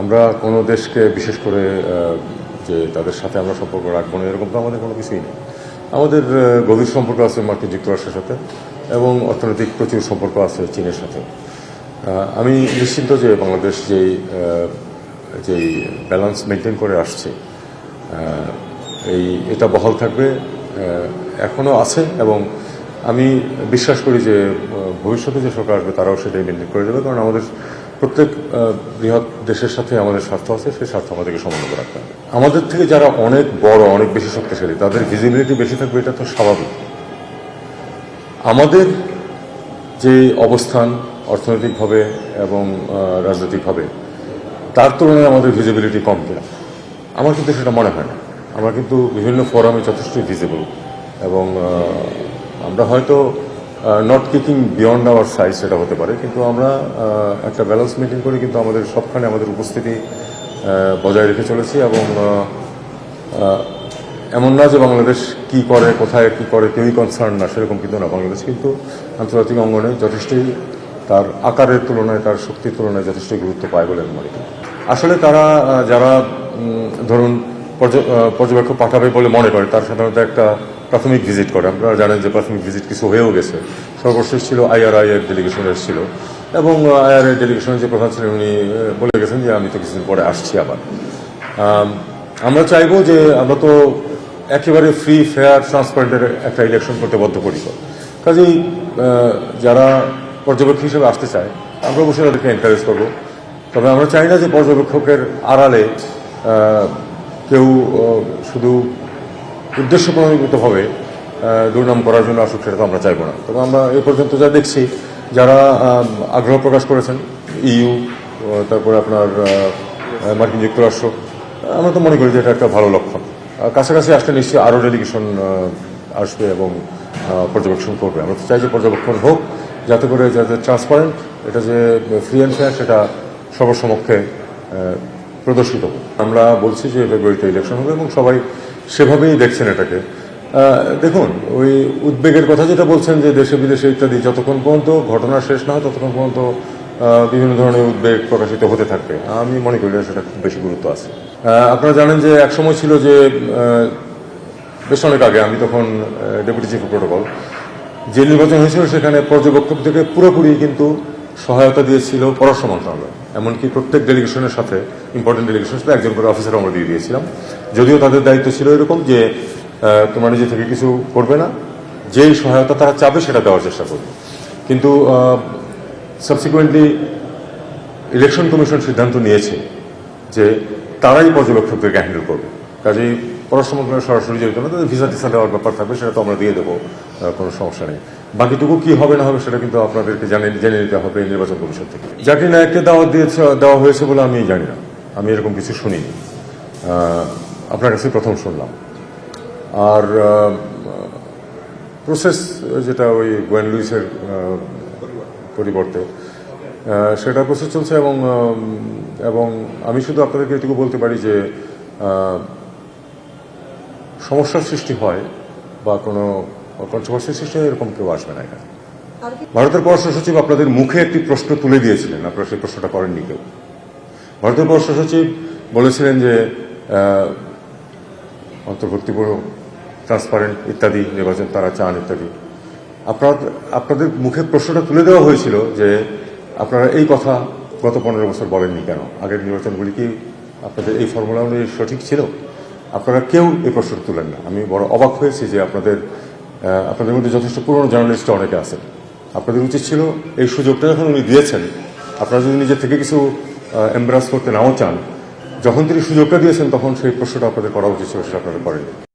আমরা কোনো দেশকে, বিশেষ করে যে তাদের সাথে আমরা সম্পর্ক রাখব না, এরকম তো আমাদের কোনো কিছুই নেই। আমাদের গভীর সম্পর্ক আছে মার্কিন যুক্তরাষ্ট্রের সাথে এবং অর্থনৈতিক প্রচুর সম্পর্ক আছে চীনের সাথে। আমি নিশ্চিন্ত যে বাংলাদেশ যেই যেই ব্যালেন্স মেনটেন করে আসছে এই, এটা বহাল থাকবে এখনও আছে এবং আমি বিশ্বাস করি যে ভবিষ্যতে যে সরকার আসবে তারাও সেটাই মেনটেন করে যাবে কারণ আমাদের প্রত্যেক বৃহৎ দেশের সাথে আমাদের স্বার্থ আছে, সেই স্বার্থ আমাদেরকে সমন্বয় রাখতে হবে। আমাদের থেকে যারা অনেক বড়, অনেক বেশি শক্তিশালী, তাদের ভিজিবিলিটি বেশি থাকবে, এটা তো স্বাভাবিক। আমাদের যে অবস্থান অর্থনৈতিকভাবে এবং রাজনৈতিকভাবে, তার তুলনায় আমাদের ভিজিবিলিটি কম কিনা? আমার কিন্তু সেটা মনে হয় না। আমরা কিন্তু বিভিন্ন ফোরামে যথেষ্টই ভিজিবল এবং আমরা হয়তো not kicking beyond our size সেটা হতে পারে। কিন্তু আমরা একটা ব্যালেন্স মেনটেন করে, কিন্তু আমাদের সবখানে আমাদের উপস্থিতি বজায় রেখে চলেছি এবং এমন না যে বাংলাদেশ কি করে, কোথায় কি করে, কেউই কনসার্ন না, সেরকম কিন্তু না বাংলাদেশ। কিন্তু আন্তর্জাতিক অঙ্গনে যথেষ্টই তার আকারের তুলনায়, তার শক্তির তুলনায় যথেষ্ট গুরুত্ব পায় বলে আমি মনে করি। আসলে তারা যারা ধরুন পর্যবেক্ষক পাঠাবে বলে মনে করে, তার সাধারণত একটা প্রাথমিক ভিজিট করে। আপনারা জানেন যে প্রাথমিক ভিজিট কিছু হয়েও গেছে। সর্বশেষ ছিল আইআরআই এর ডেলিগেশন এসেছিল। এবং আইআরআই ডেলিগেশনের যে প্রধান ছিলেন উনি বলে গেছেন যে আমি তো কিছুদিন পরে আসছি আবার। আমরা চাইব যে আমরা তো একেবারে ফ্রি ফেয়ার ট্রান্সপারেন্টের একটা ইলেকশন করতে বদ্ধপরিকর। কাজেই যারা পর্যবেক্ষক হিসেবে আসতে চায়, আমরা অবশ্যই তাদেরকে এনকারেজ করব। তবে আমরা চাই না যে পর্যবেক্ষকের আড়ালে কেউ শুধু উদ্দেশ্য প্রণোদিতভাবে দুর্নাম করার জন্য আসুক সেটা তো আমরা চাইব না। তবে আমরা এ পর্যন্ত যা দেখছি যারা আগ্রহ প্রকাশ করেছেন ইইউ তারপরে আপনার মার্কিন যুক্তরাষ্ট্র আমরা তো মনে করি যে এটা একটা ভালো লক্ষণ। কাছাকাছি আসলে নিশ্চয়ই আরও ডেলিগেশন আসবে এবং পর্যবেক্ষণ করবে। আমরা তো চাই যে পর্যবেক্ষণ হোক যাতে করে যাতে ট্রান্সপারেন্ট এটা যে ফ্রি অ্যান্ড ফেয়ার সেটা সর্বসমক্ষে আহ, প্রদর্শিত হোক। আমরা বলছি যে ফেব্রুয়ারিতে ইলেকশন হবে এবং সবাই সেভাবেই দেখছেন এটাকে। দেখুন, ওই উদ্বেগের কথা যেটা বলছেন যে দেশে বিদেশে ইত্যাদি, যতক্ষণ পর্যন্ত ঘটনা শেষ না হয়, ততক্ষণ পর্যন্ত বিভিন্ন ধরনের উদ্বেগ প্রকাশিত হতে থাকবে। আমি মনে করি সেটা খুব বেশি গুরুত্ব আছে। আপনারা জানেন যে এক সময় ছিল যে বেশ অনেক আগে, আমি তখন ডেপুটি চিফ প্রোটোকল যে নির্বাচন হয়েছিল সেখানে পর্যবেক্ষক থেকে পুরোপুরি কিন্তু সহায়তা দিয়েছিল পররাষ্ট্র মন্ত্রণালয়। এমনকি প্রত্যেক ডেলিগেশনের সাথে ইম্পর্টেন্ট ডেলিগেশনের সাথে একজন করে অফিসার আমরা দিয়ে দিয়েছিলাম। যদিও তাদের দায়িত্ব ছিল এরকম যে তোমরা নিজে থেকে কিছু করবে না। যেই সহায়তা তারা চাবে সেটা দেওয়ার চেষ্টা করবে। কিন্তু সাবসিকুয়েন্টলি ইলেকশন কমিশন সিদ্ধান্ত নিয়েছে যে তারাই পর্যবেক্ষকদেরকে হ্যান্ডেল করবে। কাজেই মন্ত্রণালয় সরাসরি জড়িত না, তাদের ভিসা টিসা দেওয়ার ব্যাপার থাকবে, সেটা তো আমরা দিয়ে দেবো কোনো সমস্যা নেই। বাকিটুকু কি হবে না হবে সেটা কিন্তু আপনাদেরকে জানে জেনে নিতে হবে নির্বাচন কমিশন থেকে। জাকির নায়ককে দাওয়াত দিয়েছে দেওয়া হয়েছে বলে আমি জানি না। আমি এরকম কিছু শুনিনি। আপনার কাছে প্রথম শুনলাম। আর প্রসেস যেটা ওই গোয়েন লুইসের পরিবর্তে সেটা প্রসেস চলছে এবং এবং আমি শুধু আপনাদেরকে এটুকু বলতে পারি যে সমস্যার সৃষ্টি হয় বা কোনো কন্ট্রোভার্সি সৃষ্টি হয়, এরকম কেউ আসবে না এখানে। ভারতের পররাষ্ট্র সচিব আপনাদের মুখে একটি প্রশ্ন তুলে দিয়েছিলেন, আপনারা সেই প্রশ্নটা করেননি কেউ। ভারতের পররাষ্ট্র সচিব বলেছিলেন যে অন্তর্ভুক্তিপূর্ণ ট্রান্সপারেন্ট ইত্যাদি, নির্বাচন তারা চান ইত্যাদি। আপনার, আপনাদের মুখে প্রশ্নটা তুলে দেওয়া হয়েছিল যে, আপনারা এই কথা গত পনেরো বছর বলেননি কেন? আগের নির্বাচনগুলি কি আপনাদের এই ফর্মুলা অনুযায়ী সঠিক ছিল? আপনারা কেউ এই প্রশ্ন তুলেন না। আমি বড় অবাক হয়েছি যে আপনাদের আপনাদের মধ্যে যথেষ্ট পুরনো জার্নালিস্ট অনেকে আছেন। আপনাদের উচিত ছিল এই সুযোগটা যখন উনি দিয়েছেন, আপনারা যদি নিজে থেকে কিছু এম্বারাস করতে নাও চান, যখন তিনি সুযোগটা দিয়েছেন তখন সেই প্রশ্নটা আপনাদের করা উচিত ছিল, সেটা আপনারা করেননি।